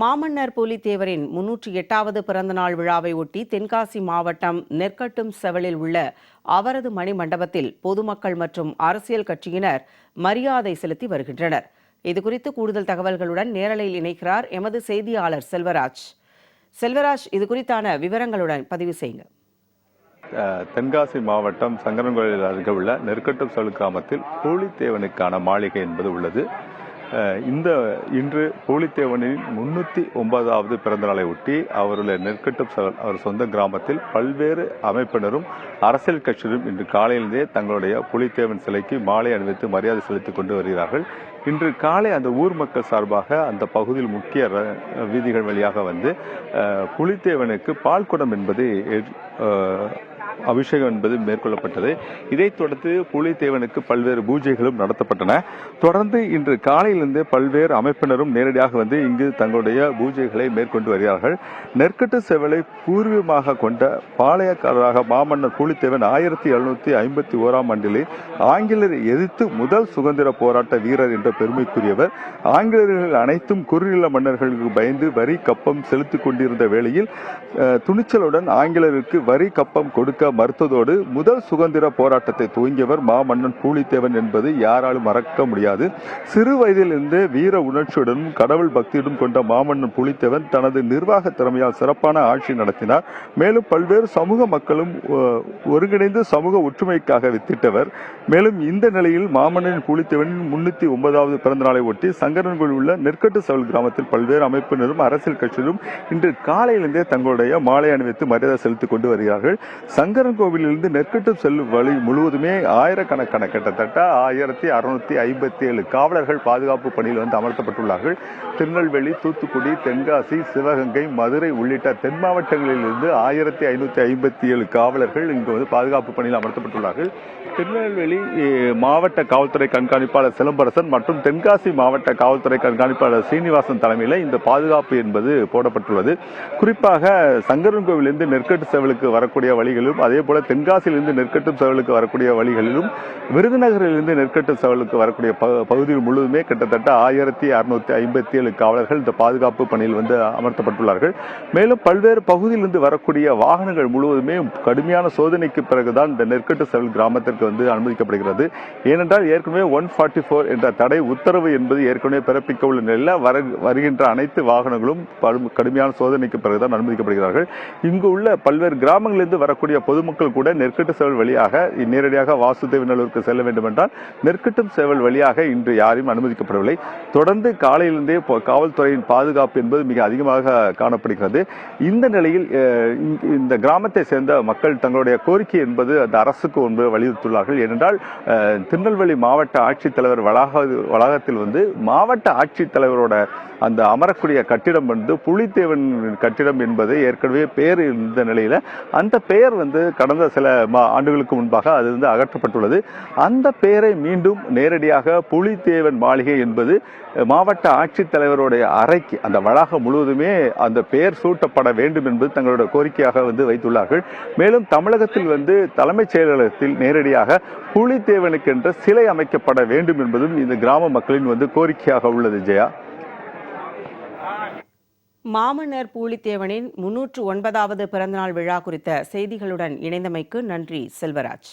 மாமன்னர் புலித்தேவரின் முன்னூற்றி எட்டாவது பிறந்தநாள் விழாவை ஒட்டி தென்காசி மாவட்டம் நெற்கட்டும் செவலில் உள்ள அவரது மணிமண்டபத்தில் பொதுமக்கள் மற்றும் அரசியல் கட்சியினர் மரியாதை செலுத்தி வருகின்றனர். இதுகுறித்து கூடுதல் தகவல்களுடன் நேரலையில் இணைக்கிறார் எமது செய்தியாளர் செல்வராஜ். செல்வராஜ் இது குறித்தான விவரங்களுடன் பதிவு செய்யுங்க. தென்காசி மாவட்டம் சங்கரன்கோயில் அருகே உள்ள நெற்கட்டும் சோழ கிராமத்தில் புலித்தேவனுக்கான மாளிகை என்பது உள்ளது. இந்த இன்று பூலித்தேவனின் முன்னூற்றி ஒன்பதாவது பிறந்த நாளை ஒட்டி அவருடைய நெற்கட்டும் அவர் சொந்த கிராமத்தில் பல்வேறு அமைப்பினரும் அரசியல் கட்சியினரும் இன்று காலையிலிருந்தே தங்களுடைய புலித்தேவன் சிலைக்கு மாலை அணிவித்து மரியாதை செலுத்திக் கொண்டு வருகிறார்கள். இன்று காலை அந்த ஊர் மக்கள் சார்பாக அந்த பகுதியில் முக்கிய ர- வீதிகள் வழியாக வந்து புலித்தேவனுக்கு பால் குடம் என்பது அபிஷேகம் என்பது மேற்கொள்ளப்பட்டது. இதைத் தொடர்ந்து புலித்தேவனுக்கு பல்வேறு பூஜைகளும் நடத்தப்பட்டன. தொடர்ந்து இன்று காலையிலிருந்தே பல்வேறு அமைப்பினரும் நேரடியாக வந்து இங்கு தங்களுடைய பூஜைகளை மேற்கொண்டு வருகிறார்கள். நெற்கட்டு செவலை பூர்வீகமாக கொண்ட பாளையக்காரராக மாமன்னர் புலித்தேவன் ஆயிரத்தி எழுநூத்தி ஐம்பத்தி ஓராம் ஆண்டிலே ஆங்கிலேயரை எதிர்த்து முதல் சுதந்திர போராட்ட வீரர் என்ற பெருமைக்குரியவர். ஆங்கிலேயர்கள் அனைத்தும் குறுநில மன்னர்களுக்கு பயந்து வரி கப்பம் செலுத்திக் கொண்டிருந்த வேளையில் துணிச்சலுடன் ஆங்கிலேயருக்கு வரி கப்பம் கொடுக்க மறுத்ததோடு முதல் சுதந்திர போராட்டத்தை துவங்கியவர் மாமன்னன் பூலித்தேவன் என்பது யாராலும் மறக்க முடியாது. சிறு வயதிலிருந்தே வீர உணர்ச்சியுடனும் கடவுள் பக்தியுடன் கொண்ட மாமன்னன் பூலித்தேவன் தனது நிர்வாக திறமையால் சிறப்பான ஆட்சி நடத்தினார். மேலும் பல்வேறு சமூக மக்களும் ஒருங்கிணைந்து சமூக ஒற்றுமைக்காக வித்திட்டவர். மேலும் இந்த நிலையில் மாமன்னன் புலித்தேவனின் முன்னூத்தி ஒன்பதாவது பிறந்த நாளை ஒட்டி சங்கரன்கோவில் உள்ள நெற்கட்டு சவல் கிராமத்தில் பல்வேறு அமைப்பினரும் அரசியல் கட்சியினரும் இன்று காலையிலிருந்தே தங்களுடைய மாலை அணிவித்து மரியாதை செலுத்திக் கொண்டு வருகிறார்கள். சங்க சங்கரன் கோவிலிருந்து நெற்கட்டு செல்லும் வழி முழுவதுமே ஆயிரக்கணக்கான கிட்டத்தட்ட ஆயிரத்தி அறுநூத்தி ஐம்பத்தி ஏழு காவலர்கள் பாதுகாப்பு பணியில் வந்து அமர்த்தப்பட்டுள்ளார்கள். திருநெல்வேலி தூத்துக்குடி தென்காசி சிவகங்கை மதுரை உள்ளிட்ட தென் மாவட்டங்களிலிருந்து ஆயிரத்தி ஐநூத்தி ஐம்பத்தி ஏழு காவலர்கள் இங்கு வந்து பாதுகாப்பு பணியில் அமர்த்தப்பட்டுள்ளார்கள். திருநெல்வேலி மாவட்ட காவல்துறை கண்காணிப்பாளர் சிலம்பரசன் மற்றும் தென்காசி மாவட்ட காவல்துறை கண்காணிப்பாளர் சீனிவாசன் தலைமையில் இந்த பாதுகாப்பு என்பது போடப்பட்டுள்ளது. குறிப்பாக சங்கரன் கோவிலிருந்து நெற்கட்டு செவலுக்கு வரக்கூடிய வழிகளும் அதே போல தென்காசியிலிருந்து நெற்கட்டும் செவலுக்கு வரக்கூடிய வழிகளிலும் விருதுநகரிலிருந்து நெற்கட்டும் சவலுக்கு வரக்கூடிய பகுதிகள் முழுவதுமே கிட்டத்தட்ட ஆயிரத்தி அறுநூத்தி ஐம்பத்தி ஏழு காவலர்கள் இந்த பாதுகாப்பு பணியில் வந்து அமர்த்தப்பட்டுள்ளார்கள். மேலும் பல்வேறு பகுதியிலிருந்து வரக்கூடிய வாகனங்கள் முழுவதுமே கடுமையான சோதனைக்கு பிறகுதான் இந்த நெற்கட்டு செவல் கிராமத்திற்கு வந்து அனுமதிக்கப்படுகிறது. ஏனென்றால் ஏற்கனவே ஒன் ஃபார்ட்டி ஃபோர் என்ற தடை உத்தரவு என்பது ஏற்கனவே பிறப்பிக்க உள்ள நிலையில் வர வருகின்ற அனைத்து வாகனங்களும் கடுமையான சோதனைக்கு பிறகுதான் அனுமதிக்கப்படுகிறார்கள். இங்கு உள்ள பல்வேறு கிராமங்களிலிருந்து வரக்கூடிய பொதுமக்கள் கூட நெற்கட்டு சேவல் வழியாக நேரடியாக வாசுதேவநல்லூருக்கு செல்ல வேண்டும் என்றால் நெற்கட்டும் சேவல் வழியாக இன்று யாரையும் அனுமதிக்கப்படவில்லை. தொடர்ந்து காலையிலிருந்தே காவல்துறையின் பாதுகாப்பு என்பது மிக அதிகமாக காணப்படுகிறது. இந்த நிலையில் இந்த கிராமத்தை சேர்ந்த மக்கள் தங்களுடைய கோரிக்கை என்பது அந்த அரசுக்கு ஒன்று வலியுறுத்துள்ளார்கள் ஏனென்றால் திருநெல்வேலி மாவட்ட ஆட்சித்தலைவர் வளாக வளாகத்தில் வந்து மாவட்ட ஆட்சித்தலைவரோட அந்த அமரக்கூடிய கட்டிடம் வந்து புலித்தேவன் கட்டிடம் என்பது ஏற்கனவே பெயர் இருந்த நிலையில் அந்த பெயர் வந்து கடந்த சில ஆண்டுகளுக்கு முன்பாக அது வந்து அகற்றப்பட்டுள்ளது. அந்த பெயரை மீண்டும் நேரடியாக புலித்தேவன் மாளிகை என்பது மாவட்ட ஆட்சித்தலைவருடைய அறைக்கு அந்த வளாகம் முழுவதுமே அந்த பெயர் சூட்டப்பட வேண்டும் என்பது தங்களோட கோரிக்கையாக வந்து வைத்துள்ளார்கள். மேலும் தமிழகத்தில் வந்து தலைமைச் செயலகத்தில் நேரடியாக புலித்தேவனுக்கு என்ற சிலை அமைக்கப்பட வேண்டும் என்பதும் இந்த கிராம மக்களின் வந்து கோரிக்கையாக உள்ளது ஜெயா. மாமன்னர் பூலித்தேவனின் முன்னூற்று ஒன்பதாவது பிறந்தநாள் விழா குறித்த செய்திகளுடன் இணைந்தமைக்கு நன்றி செல்வராஜ்.